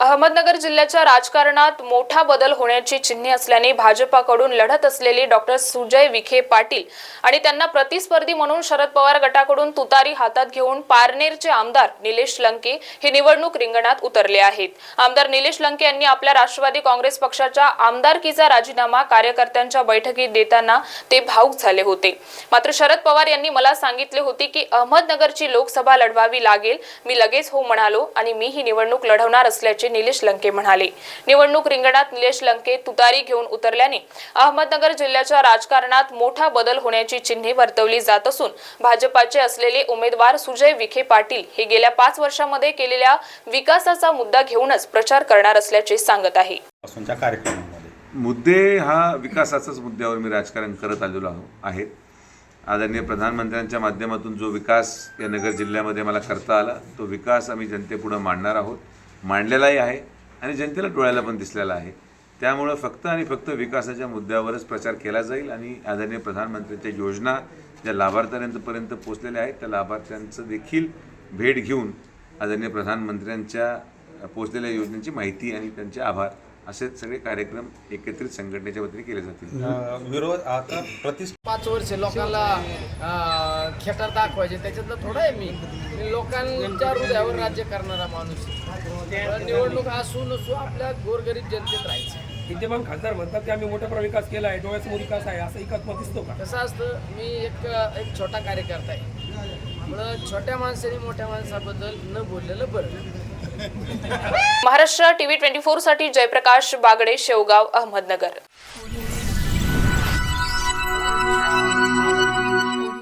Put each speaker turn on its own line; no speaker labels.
अहमदनगर जिल्ह्याच्या राजकारणात मोठा बदल होण्याची चिन्हे असल्याने भाजपाकडून लढत असलेले डॉक्टर सुजय विखे पाटील आणि त्यांना प्रतिस्पर्धी म्हणून शरद पवार गटाकडून तुतारी हातात घेऊन पारनेरचे आमदार निलेश लंके हे निवडणूक रिंगणात उतरले आहेत. आमदार निलेश लंके यांनी आपल्या राष्ट्रवादी काँग्रेस पक्षाच्या आमदारकीचा राजीनामा कार्यकर्त्यांच्या बैठकीत देताना ते भाऊक झाले होते. मात्र शरद पवार यांनी मला सांगितले होते की अहमदनगरची लोकसभा लढवावी लागेल. मी लगेच हो म्हणालो आणि मी ही निवडणूक लढवणार असल्याचे निलेश लंके म्हणाले. निवडणूक रिंगणात निलेश लंके तुतारी घेऊन उतरल्याने अहमदनगर जिल्ह्याच्या राजकारणात मोठा बदल होण्याची चिन्हे वर्तवली जात असून भाजपाचे असलेले उमेदवार सुजय विखे पाटील हे गेल्या पाच वर्षामध्ये केलेल्या विकासाचा मुद्दा घेऊनच प्रचार करणार असल्याचे सांगत आहे.
पासूनच्या कार्यक्रमामध्ये.
मुद्दे हा विकासाचाच मुद्द्यावर मी राजकारण करत आलेलो आहो आहे आदरणीय प्रधानमंत्र्यांच्या माध्यमातून जो विकास या नगर जिल्ह्यामध्ये मला करता आला तो विकास आम्ही जनतेपुढं मांडणार आहोत. मांडलेलाही आहे आणि जनतेला डोळ्याला पण दिसलेला आहे. त्यामुळं फक्त आणि फक्त विकासाच्या मुद्द्यावरच प्रचार केला जाईल आणि आदरणीय प्रधानमंत्र्यांच्या योजना ज्या लाभार्थ्यांपर्यंत पोचलेल्या आहेत त्या लाभार्थ्यांचं देखील भेट घेऊन आदरणीय प्रधानमंत्र्यांच्या पोचलेल्या योजनेची माहिती आणि त्यांचे आभार. असे सगळे कार्यक्रम एकत्रित संघटनेच्या वतीने केले जातील.
विरोध आता प्रतिष्ठा
पाच वर्ष लोकांना खेटर दाखवायचे. त्याच्यातलं थोडं आहे मी. लोकांच्या हृदयावर राज्य करणारा माणूस निवडणूक असू नसू आपल्या गोरगरीब जनतेत राहायचं.
विद्यमान खासदार म्हणतात की आम्ही मोठ्या प्रमाणात विकास केला आहे डोळ्यासमोर विकास आहे असं एकात्मक दिसतो का?
कसं असतं मी एक एक छोटा कार्यकर्ता आहे. त्यामुळं छोट्या माणसाने मोठ्या माणसाबद्दल न बोललेलं बरं.
महाराष्ट्र टीव्ही ट्वेंटी फोरसाठी जयप्रकाश बागडे शेवगाव अहमदनगर.